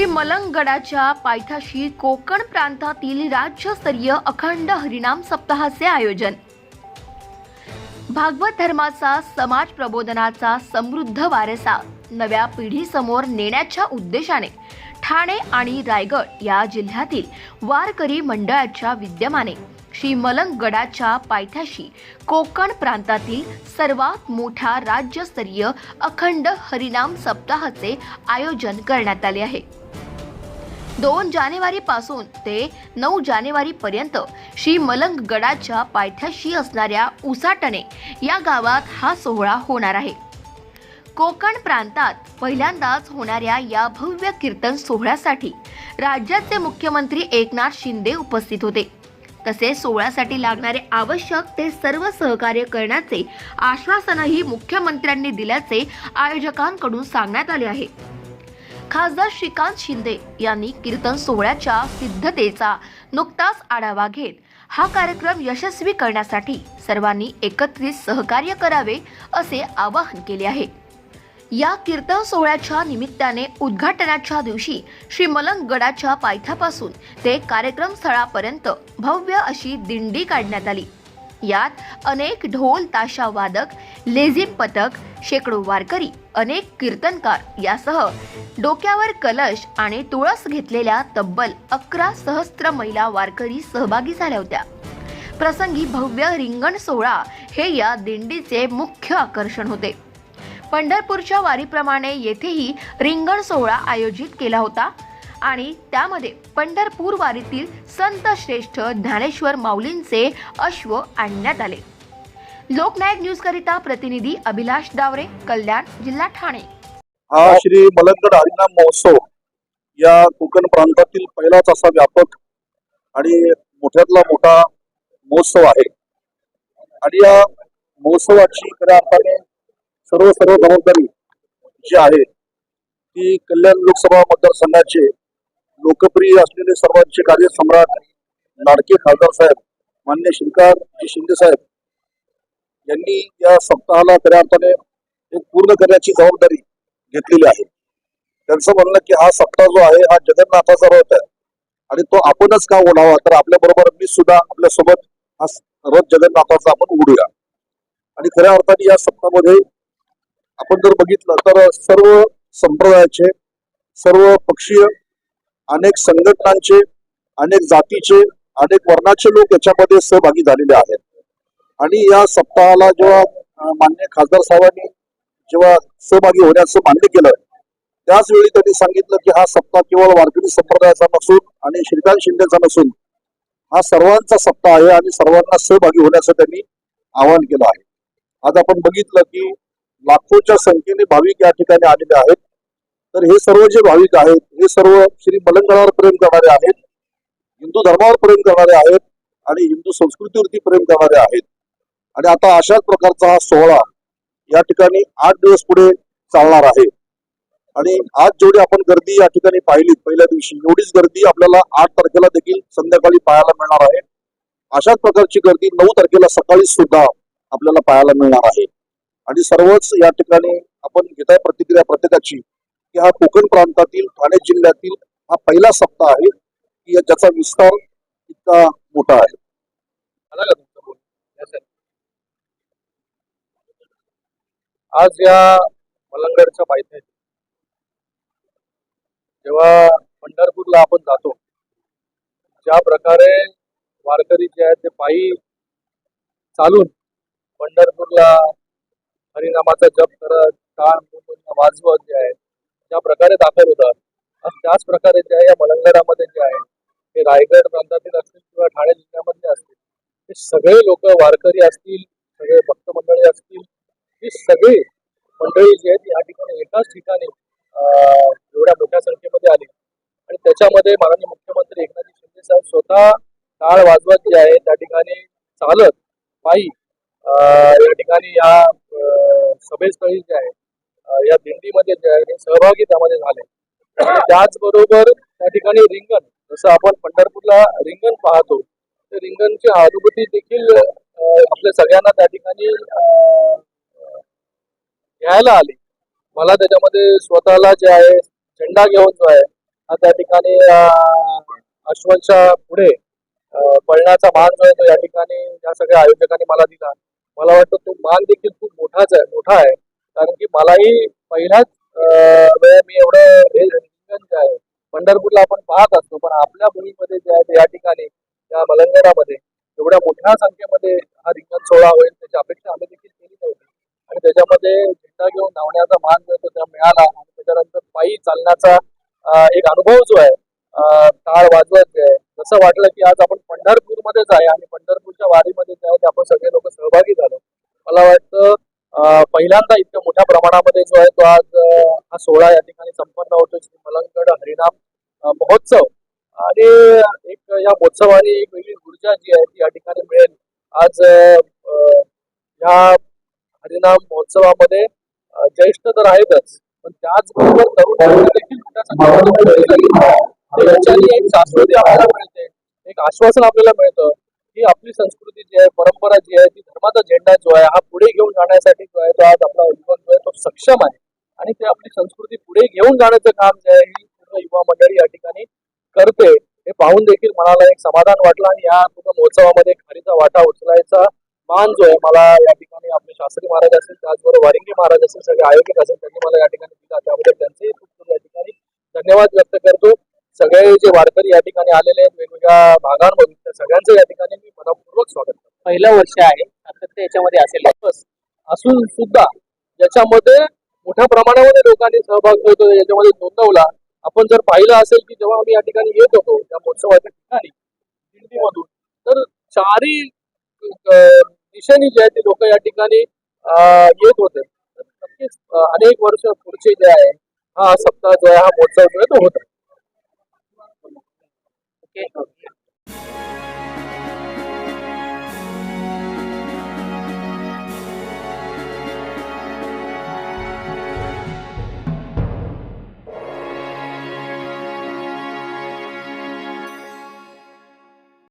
श्री मलंगगडाच्या पायथ्याशी कोकण प्रांतातील राज्यस्तरीय अखंड हरिनाम सप्ताहाचे आयोजन. भागवत धर्माचा समाज प्रबोधनाचा समृद्ध वारसा नव्या पिढीसमोर नेण्याच्या उद्देशाने ठाणे आणि रायगड या जिल्ह्यातील वारकरी मंडळाच्या विद्यमाने श्री मलंगगडाच्या पायथ्याशी कोकण प्रांतातील सर्वात मोठ्या राज्यस्तरीय अखंड हरिनाम सप्ताहाचे आयोजन करण्यात आले आहे. दोन जानेवारी पासून ते नऊ जानेवारी पर्यंत श्री मलंगगडाच्या पायथ्याशी असणाऱ्या उसाटणे या गावात हा सोहळा होणार आहे. कोकण प्रांतात पहिल्यांदाच होणाऱ्या या भव्य कीर्तन सोहळ्यासाठी राज्याचे मुख्यमंत्री एकनाथ शिंदे उपस्थित होते. तसेच सोहळ्यासाठी लागणारे आवश्यक ते सर्व सहकार्य करण्याचे आश्वासनही मुख्यमंत्र्यांनी दिल्याचे आयोजकांकडून सांगण्यात आले आहे. खासदार श्रीकांत शिंदे यांनी कीर्तन सोहळ्याच्या सिद्धतेचा नुकताच आढावा घेत हा कार्यक्रम यशस्वी करण्यासाठी सर्वांनी एकत्रित सहकार्य करावे असे आवाहन केले आहे. या कीर्तन सोहळ्याच्या निमित्ताने उद्घाटनाच्या दिवशी श्री मलंगगडाच्या पायथ्यापासून ते कार्यक्रम स्थळापर्यंत भव्य अशी दिंडी काढण्यात आली. यात अनेक ढोल ताशा वादक लेझिम पथक शेकडो वारकरी अनेक कीर्तनकार यासह डोक्यावर कलश आणि तुळस घेतलेल्या तब्बल अकरा सहस्त्र महिला वारकरी सहभागी झाल्या होत्या. प्रसंगी भव्य रिंगण सोहळा हे या दिंडीचे मुख्य आकर्षण होते. पंढरपूरच्या वारीप्रमाणे येथेही रिंगण सोहळा आयोजित केला होता. आणि त्यामध्ये पंढरपूर वारीतील संत श्रेष्ठ ज्ञानेश्वर माऊलींचे अश्व आणण्यात आले. लोकनायक न्यूज करिता प्रतिनिधी अभिलाष दावरे कल्याण जिल्हा ठाणे. हा श्री मलंगड हरिनाम महोत्सव या कोकण प्रांतातील पहिलाच असा व्यापक आणि मोठ्यातला मोठा महोत्सव आहे. आणि या महोत्सवाची खऱ्या अर्थाने सर्व सर्व जबाबदारी जी आहे ती कल्याण लोकसभा मतदारसंघाचे लोकप्रिय असलेले सर्वांचे कार्यसम्राट लाडके खासदार साहेब मान्य श्रीकांत शिंदे साहेब यांनी या सप्ताहाला खऱ्या अर्थाने एक पूर्ण करण्याची जबाबदारी घेतलेली आहे. त्यांचं म्हणणं की हा सप्ताह जो आहे हा जगन्नाथाचा रथ आहे. आणि तो आपणच का ओढावा? तर आपल्या बरोबर मी सुद्धा आपल्यासोबत हा रथ जगन्नाथाचा आपण उडूया आणि खऱ्या अर्थाने या सप्ताहामध्ये आपण जर बघितलं तर सर्व संप्रदायाचे सर्व पक्षीय अनेक संघटनांचे अनेक जातीचे अनेक वर्णाचे लोक याच्यामध्ये सहभागी झालेले आहेत. आणि या सप्ताहाला जेव्हा मान्य खासदार साहेबांनी जेव्हा सहभागी होण्याचं मान्य केलं त्याच वेळी त्यांनी सांगितलं की हा सप्ताह केवळ वारकरी संप्रदायाचा नसून आणि श्रीकांत शिंदेचा नसून हा सर्वांचा सप्ताह आहे आणि सर्वांना सहभागी होण्याचं त्यांनी आवाहन केलं आहे. आज आपण बघितलं की लाखोच्या संख्येने भाविक या ठिकाणी आलेले आहेत. तर हे सर्व जे भाविक आहेत हे सर्व श्री मलंगणावर प्रेम करणारे आहेत हिंदू धर्मावर प्रेम करणारे आहेत आणि हिंदू संस्कृतीवरती प्रेम करणारे आहेत. आणि आता अशाच प्रकारचा हा सोहळा या ठिकाणी आठ दिवस पुढे चालणार आहे. आणि आज जेवढी आपण गर्दी या ठिकाणी पाहिली पहिल्या दिवशी एवढीच गर्दी आपल्याला आठ तारखेला देखील संध्याकाळी पाहायला मिळणार आहे. अशाच प्रकारची गर्दी नऊ तारखेला सकाळी सुद्धा आपल्याला पाहायला मिळणार आहे. आणि सर्वच या ठिकाणी आपण घेत आहे प्रतिक्रिया प्रत्येकाची की हा कोकण प्रांतातील ठाणे जिल्ह्यातील हा पहिला सप्ताह आहे की ज्याचा विस्तार इतका मोठा आहे. आज या मलंगडच्या पायथ्यात जेव्हा पंढरपूरला आपण जातो ज्या प्रकारे वारकरी जे आहेत ते पायी चालून पंढरपूरला हरिनामाचा जप करत टाळ वाजवत जे आहे ज्या प्रकारे दाखल होतात त्याच प्रकारे जे आहे या मलंगडामध्ये जे आहे ते रायगड प्रांतातील असतील किंवा ठाणे जिल्ह्यामध्ये असतील हे सगळे लोक वारकरी असतील सगळे भक्त मंडळी असतील ही सगळी मंडळी जी आहेत या ठिकाणी एकाच ठिकाणी एवढ्या मोठ्या संख्येमध्ये आली. आणि त्याच्यामध्ये माननीय मुख्यमंत्री एकनाथ शिंदे साहेब स्वतः टाळ वाजवत जे आहे त्या ठिकाणी चालत पायी या ठिकाणी या सभेस्थळी जे आहे या दिंडीमध्ये जे आहे सहभागी त्यामध्ये झाले. त्याचबरोबर त्या ठिकाणी रिंगण जसं आपण पंढरपूरला रिंगण पाहतो ते रिंगणची अनुभूती देखील आपल्या सगळ्यांना त्या ठिकाणी घ्यायला आली. मला त्याच्यामध्ये स्वतःला जे आहे झेंडा घेऊन जो आहे हा त्या ठिकाणी अश्वांच्या पुढे पळण्याचा मान जो आहे तो या ठिकाणी या सगळ्या आयोजकांनी मला दिला. मला वाटतं तो मान देखील खूप मोठाच आहे मोठा आहे. कारण की मलाही पहिलाच वेळ मी एवढं हे जे आहे पंढरपूरला आपण पाहत असतो. पण आपल्या भूमीमध्ये जे आहे या ठिकाणी या मलंगरामध्ये एवढ्या मोठ्या संख्येमध्ये हा रिंगण सोहळा होईल त्याची अपेक्षा आम्ही देखील केली नव्हती आणि त्याच्यामध्ये झेंडा घेऊन धावण्याचा मान जो त्या मिळाला आणि त्याच्यानंतर पायी चालण्याचा एक अनुभव जो आहे टाळ वाजवत आहे. जसं वाटलं की आज आपण पंढरपूरमध्येच आहे आणि पंढरपूरच्या वारीमध्ये जे आहे आपण सगळे लोक सहभागी झालो. मला वाटतं पहिल्यांदा इतक्या मोठ्या प्रमाणामध्ये जो आहे तो आज हा सोहळा या ठिकाणी संपन्न होतो. श्री मलंगड हरिनाम महोत्सव. आणि एक या महोत्सवाने एक वेगळी ऊर्जा जी आहे ती या ठिकाणी मिळेल. आज ह्या हरिनाम महोत्सवामध्ये ज्येष्ठ तर आहेतच पण त्याचबरोबर तरुण देखील मोठ्या संख्येमध्ये सहभागी एक आपल्याला मिळते एक आश्वासन आपल्याला मिळतं की आपली संस्कृती जी आहे परंपरा जी आहे ती धर्माचा झेंडा जो आहे हा पुढे घेऊन जाण्यासाठी जो आहे तो आज आपला युवक जो आहे तो सक्षम आहे. आणि ते आपली संस्कृती पुढे घेऊन जाण्याचं काम जे आहे ही पूर्ण युवा मंडळी या ठिकाणी करते. हे पाहून देखील मनाला एक समाधान वाटलं आणि या पूर्ण महोत्सवामध्ये खारीचा वाटा उचलायचा मान जो आहे मला या ठिकाणी आपले शास्त्री महाराज असतील त्याचबरोबर वारिंगे महाराज असतील सगळे आयोजक असेल त्यांनी मला या ठिकाणी दिला. त्याबद्दल त्यांचे खूप खूप या ठिकाणी धन्यवाद व्यक्त करतो. सगळे जे वारकरी या ठिकाणी आलेले आहेत वेगवेगळ्या भागांमधून त्या सगळ्यांचं या ठिकाणी मी मनपूर्वक स्वागत करतो. पहिलं वर्ष आहे सातत्य याच्यामध्ये असेल. बस. असून सुद्धा याच्यामध्ये मोठ्या प्रमाणामध्ये लोकांनी सहभाग घेतो याच्यामध्ये नोंदवला. आपण जर पाहिलं असेल की जेव्हा आम्ही या ठिकाणी येत होतो त्या महोत्सवाच्या ठिकाणी दिंडीमधून तर चारी अं, दिशेने जे आहे ते लोक या ठिकाणी येत होते. नक्कीच अनेक वर्ष पुढचे जे आहे हा सप्ताह जो आहे हा महोत्सव जो आहे तो होता 该。